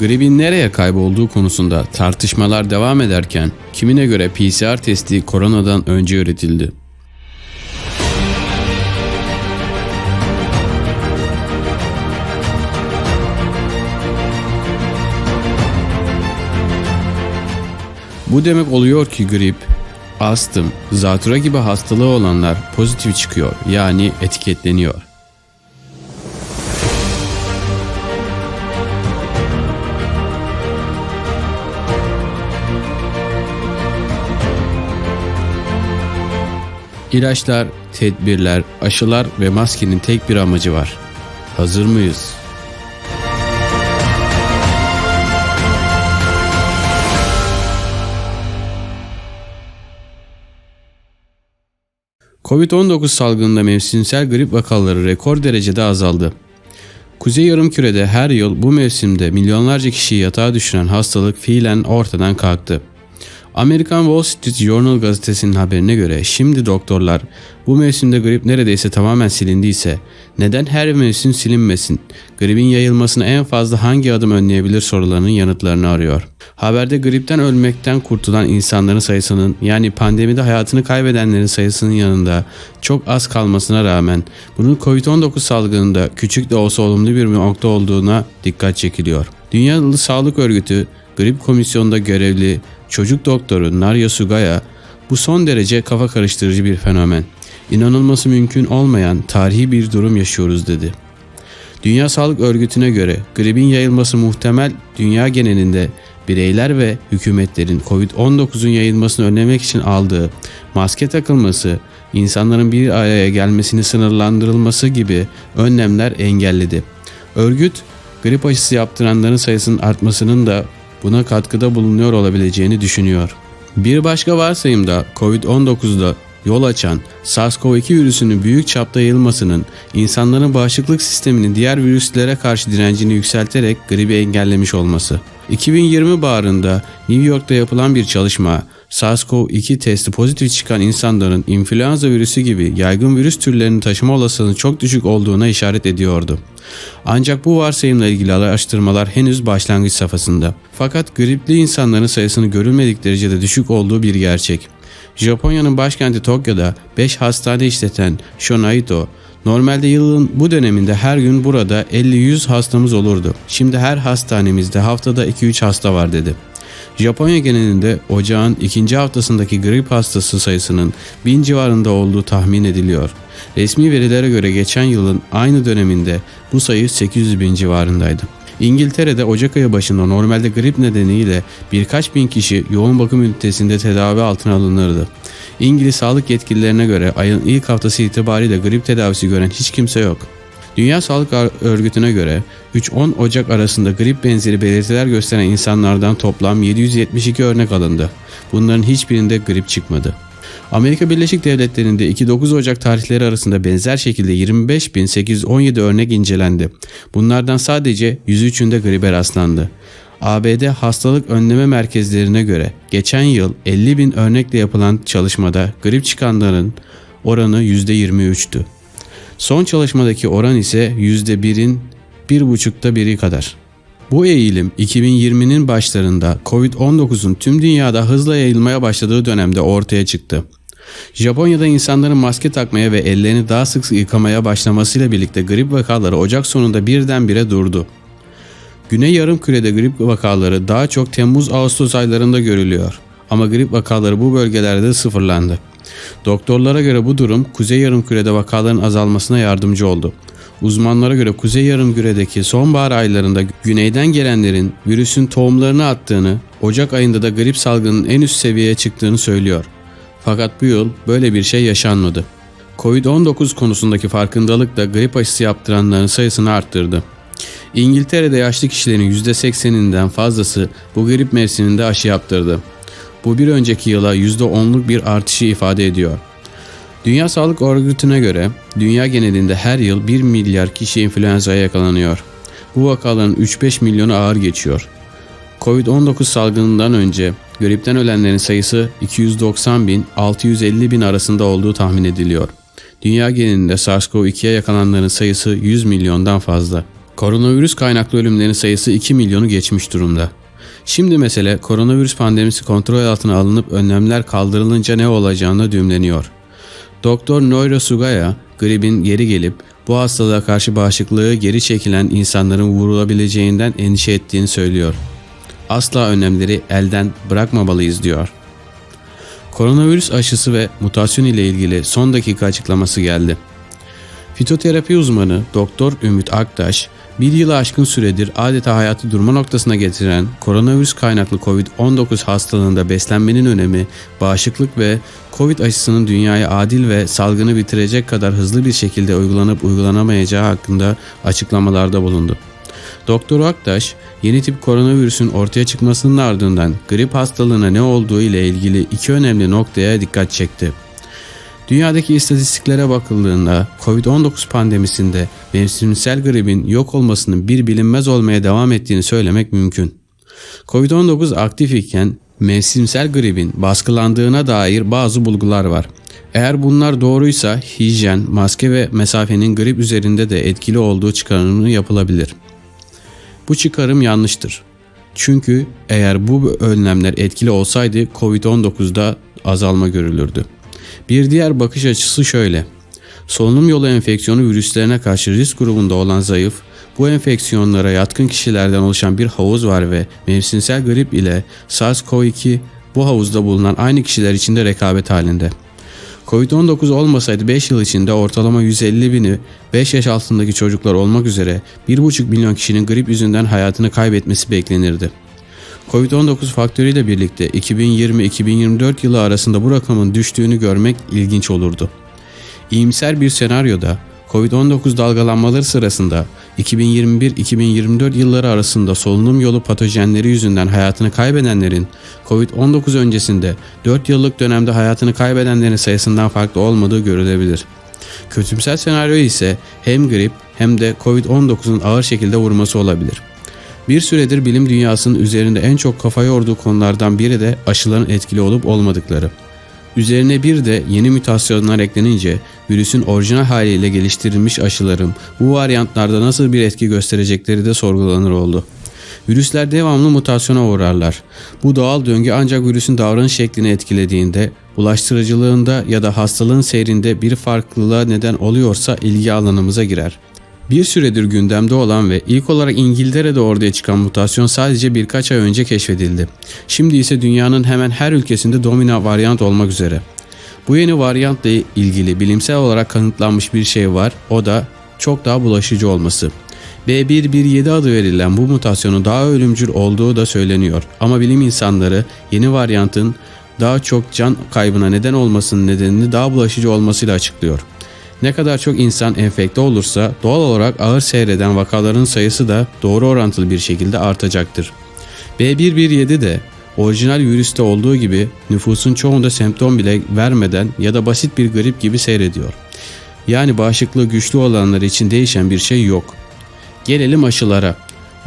Gripin nereye kaybolduğu konusunda tartışmalar devam ederken kimine göre PCR testi koronadan önce üretildi. Bu demek oluyor ki grip, astım, zatüre gibi hastalığı olanlar pozitif çıkıyor yani etiketleniyor. İlaçlar, tedbirler, aşılar ve maskenin tek bir amacı var. Hazır mıyız? Covid-19 salgınında mevsimsel grip vakaları rekor derecede azaldı. Kuzey Yarımküre'de her yıl bu mevsimde milyonlarca kişiyi yatağa düşüren hastalık fiilen ortadan kalktı. Amerikan Wall Street Journal gazetesinin haberine göre şimdi doktorlar bu mevsimde grip neredeyse tamamen silindiyse neden her mevsim silinmesin? Gripin yayılmasını en fazla hangi adım önleyebilir sorularının yanıtlarını arıyor. Haberde gripten ölmekten kurtulan insanların sayısının yani pandemide hayatını kaybedenlerin sayısının yanında çok az kalmasına rağmen bunun Covid-19 salgınında küçük de olsa olumlu bir nokta olduğuna dikkat çekiliyor. Dünya Sağlık Örgütü grip komisyonunda görevli çocuk doktoru Narya Sugaya bu son derece kafa karıştırıcı bir fenomen. İnanılması mümkün olmayan tarihi bir durum yaşıyoruz dedi. Dünya Sağlık Örgütü'ne göre gripin yayılması muhtemel dünya genelinde bireyler ve hükümetlerin Covid-19'un yayılmasını önlemek için aldığı maske takılması, insanların bir araya gelmesini sınırlandırılması gibi önlemler engelledi. Örgüt, grip aşısı yaptıranların sayısının artmasının da buna katkıda bulunuyor olabileceğini düşünüyor. Bir başka varsayımda Covid-19'da yol açan SARS-CoV-2 virüsünün büyük çapta yayılmasının insanların bağışıklık sisteminin diğer virüslere karşı direncini yükselterek gribi engellemiş olması. 2020 baharında New York'ta yapılan bir çalışma SARS-CoV-2 testi pozitif çıkan insanların influenza virüsü gibi yaygın virüs türlerini taşıma olasılığının çok düşük olduğuna işaret ediyordu. Ancak bu varsayımla ilgili araştırmalar henüz başlangıç safhasında. Fakat gripli insanların sayısının görülmedik derecede düşük olduğu bir gerçek. Japonya'nın başkenti Tokyo'da 5 hastane işleten Shonaito, Normalde yılın bu döneminde her gün burada 50-100 hastamız olurdu. Şimdi her hastanemizde haftada 2-3 hasta var dedi. Japonya genelinde ocağın ikinci haftasındaki grip hastası sayısının 1000 civarında olduğu tahmin ediliyor. Resmi verilere göre geçen yılın aynı döneminde bu sayı 800 bin civarındaydı. İngiltere'de Ocak ayı başında normalde grip nedeniyle birkaç bin kişi yoğun bakım ünitesinde tedavi altına alınırdı. İngiliz sağlık yetkililerine göre ayın ilk haftası itibariyle grip tedavisi gören hiç kimse yok. Dünya Sağlık Örgütü'ne göre 3-10 Ocak arasında grip benzeri belirtiler gösteren insanlardan toplam 772 örnek alındı. Bunların hiçbirinde grip çıkmadı. Amerika Birleşik Devletleri'nde 2-9 Ocak tarihleri arasında benzer şekilde 25.817 örnek incelendi. Bunlardan sadece 103'ünde gribe rastlandı. ABD Hastalık Önleme Merkezlerine göre geçen yıl 50 bin örnekle yapılan çalışmada grip çıkanların oranı %23'tü. Son çalışmadaki oran ise %1'in 1,5'ta biri kadar. Bu eğilim 2020'nin başlarında Covid-19'un tüm dünyada hızla yayılmaya başladığı dönemde ortaya çıktı. Japonya'da insanların maske takmaya ve ellerini daha sık yıkamaya başlamasıyla birlikte grip vakaları Ocak sonunda birdenbire durdu. Güney Yarımküre'de grip vakaları daha çok Temmuz-Ağustos aylarında görülüyor. Ama grip vakaları bu bölgelerde sıfırlandı. Doktorlara göre bu durum Kuzey Yarımküre'de vakaların azalmasına yardımcı oldu. Uzmanlara göre Kuzey Yarımküre'deki sonbahar aylarında güneyden gelenlerin virüsün tohumlarını attığını, Ocak ayında da grip salgının en üst seviyeye çıktığını söylüyor. Fakat bu yıl böyle bir şey yaşanmadı. Covid-19 konusundaki farkındalık da grip aşısı yaptıranların sayısını arttırdı. İngiltere'de yaşlı kişilerin %80'inden fazlası bu grip mevsiminde aşı yaptırdı. Bu bir önceki yıla %10'luk bir artışı ifade ediyor. Dünya Sağlık Örgütü'ne göre dünya genelinde her yıl 1 milyar kişi influenza'ya yakalanıyor. Bu vakaların 3-5 milyonu ağır geçiyor. Covid-19 salgınından önce gripten ölenlerin sayısı 290 bin 650 bin arasında olduğu tahmin ediliyor. Dünya genelinde SARS-CoV-2'ye yakalananların sayısı 100 milyondan fazla. Koronavirüs kaynaklı ölümlerin sayısı 2 milyonu geçmiş durumda. Şimdi mesele koronavirüs pandemisi kontrol altına alınıp önlemler kaldırılınca ne olacağına düğümleniyor. Doktor Noiro Sugaya, gripin geri gelip bu hastalığa karşı bağışıklığı geri çekilen insanların vurulabileceğinden endişe ettiğini söylüyor. Asla önlemleri elden bırakmamalıyız diyor. Koronavirüs aşısı ve mutasyon ile ilgili son dakika açıklaması geldi. Fitoterapi uzmanı Doktor Ümit Aktaş, bir yılı aşkın süredir adeta hayatı durma noktasına getiren koronavirüs kaynaklı COVID-19 hastalığında beslenmenin önemi, bağışıklık ve COVID aşısının dünyaya adil ve salgını bitirecek kadar hızlı bir şekilde uygulanıp uygulanamayacağı hakkında açıklamalarda bulundu. Doktor Aktaş, yeni tip koronavirüsün ortaya çıkmasının ardından grip hastalığına ne olduğu ile ilgili iki önemli noktaya dikkat çekti. Dünyadaki istatistiklere bakıldığında COVID-19 pandemisinde mevsimsel gripin yok olmasının bir bilinmez olmaya devam ettiğini söylemek mümkün. COVID-19 aktif iken mevsimsel gripin baskılandığına dair bazı bulgular var. Eğer bunlar doğruysa hijyen, maske ve mesafenin grip üzerinde de etkili olduğu çıkarımı yapılabilir. Bu çıkarım yanlıştır. Çünkü eğer bu önlemler etkili olsaydı COVID-19'da azalma görülürdü. Bir diğer bakış açısı şöyle. Solunum yolu enfeksiyonu virüslerine karşı risk grubunda olan zayıf, bu enfeksiyonlara yatkın kişilerden oluşan bir havuz var ve mevsimsel grip ile SARS-CoV-2 bu havuzda bulunan aynı kişiler içinde rekabet halinde. Covid-19 olmasaydı 5 yıl içinde ortalama 150 bini 5 yaş altındaki çocuklar olmak üzere 1,5 milyon kişinin grip yüzünden hayatını kaybetmesi beklenirdi. Covid-19 faktörüyle birlikte 2020-2024 yılı arasında bu rakamın düştüğünü görmek ilginç olurdu. İyimser bir senaryoda Covid-19 dalgalanmaları sırasında 2021-2024 yılları arasında solunum yolu patojenleri yüzünden hayatını kaybedenlerin Covid-19 öncesinde 4 yıllık dönemde hayatını kaybedenlerin sayısından farklı olmadığı görülebilir. Kötümsel senaryo ise hem grip hem de Covid-19'un ağır şekilde vurması olabilir. Bir süredir bilim dünyasının üzerinde en çok kafa yorduğu konulardan biri de aşıların etkili olup olmadıkları. Üzerine bir de yeni mutasyonlar eklenince virüsün orijinal haliyle geliştirilmiş aşıların bu varyantlarda nasıl bir etki gösterecekleri de sorgulanır oldu. Virüsler devamlı mutasyona uğrarlar. Bu doğal döngü ancak virüsün davranış şeklini etkilediğinde, bulaştırıcılığında ya da hastalığın seyrinde bir farklılığa neden oluyorsa ilgi alanımıza girer. Bir süredir gündemde olan ve ilk olarak İngiltere'de ortaya çıkan mutasyon sadece birkaç ay önce keşfedildi. Şimdi ise dünyanın hemen her ülkesinde domina varyant olmak üzere. Bu yeni varyantla ilgili bilimsel olarak kanıtlanmış bir şey var. O da çok daha bulaşıcı olması. B117 adı verilen bu mutasyonun daha ölümcül olduğu da söyleniyor. Ama bilim insanları yeni varyantın daha çok can kaybına neden olmasının nedenini daha bulaşıcı olmasıyla açıklıyor. Ne kadar çok insan enfekte olursa doğal olarak ağır seyreden vakaların sayısı da doğru orantılı bir şekilde artacaktır. B117 de orijinal virüste olduğu gibi nüfusun çoğunda semptom bile vermeden ya da basit bir grip gibi seyrediyor. Yani bağışıklığı güçlü olanlar için değişen bir şey yok. Gelelim aşılara.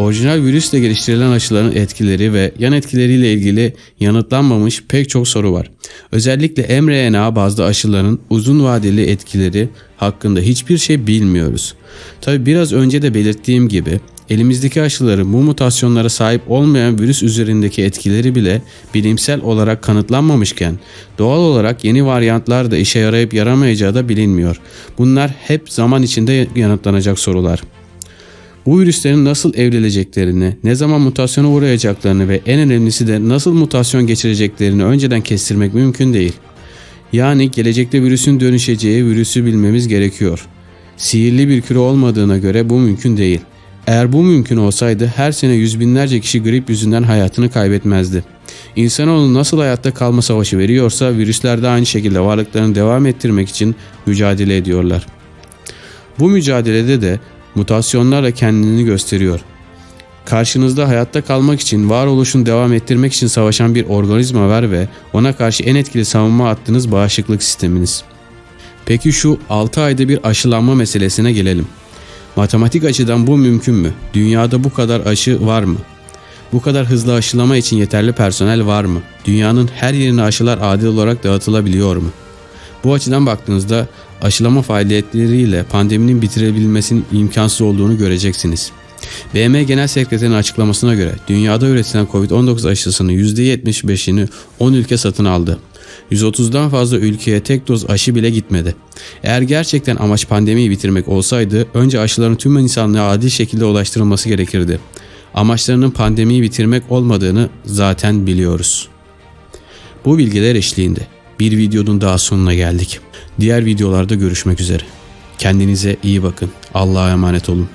Orijinal virüsle geliştirilen aşıların etkileri ve yan etkileriyle ilgili yanıtlanmamış pek çok soru var. Özellikle mRNA bazlı aşıların uzun vadeli etkileri hakkında hiçbir şey bilmiyoruz. Tabi biraz önce de belirttiğim gibi elimizdeki aşıların bu mutasyonlara sahip olmayan virüs üzerindeki etkileri bile bilimsel olarak kanıtlanmamışken doğal olarak yeni varyantlar da işe yarayıp yaramayacağı da bilinmiyor. Bunlar hep zaman içinde yanıtlanacak sorular. Bu virüslerin nasıl evrileceklerini, ne zaman mutasyona uğrayacaklarını ve en önemlisi de nasıl mutasyon geçireceklerini önceden kestirmek mümkün değil. Yani gelecekte virüsün dönüşeceği virüsü bilmemiz gerekiyor. Sihirli bir küre olmadığına göre bu mümkün değil. Eğer bu mümkün olsaydı her sene yüz binlerce kişi grip yüzünden hayatını kaybetmezdi. İnsanoğlu nasıl hayatta kalma savaşı veriyorsa virüsler de aynı şekilde varlıklarını devam ettirmek için mücadele ediyorlar. Bu mücadelede de mutasyonlarla kendini gösteriyor. Karşınızda hayatta kalmak için, varoluşunu devam ettirmek için savaşan bir organizma var ve ona karşı en etkili savunma attığınız bağışıklık sisteminiz. Peki şu 6 ayda bir aşılanma meselesine gelelim. Matematik açıdan bu mümkün mü? Dünyada bu kadar aşı var mı? Bu kadar hızlı aşılama için yeterli personel var mı? Dünyanın her yerine aşılar adil olarak dağıtılabiliyor mu? Bu açıdan baktığınızda aşılama faaliyetleriyle pandeminin bitirebilmesinin imkansız olduğunu göreceksiniz. BM Genel Sekreterinin açıklamasına göre dünyada üretilen Covid-19 aşısının %75'ini 10 ülke satın aldı. 130'dan fazla ülkeye tek doz aşı bile gitmedi. Eğer gerçekten amaç pandemiyi bitirmek olsaydı önce aşıların tüm insanlığa adil şekilde ulaştırılması gerekirdi. Amaçlarının pandemiyi bitirmek olmadığını zaten biliyoruz. Bu bilgiler eşliğinde bir videonun daha sonuna geldik. Diğer videolarda görüşmek üzere. Kendinize iyi bakın. Allah'a emanet olun.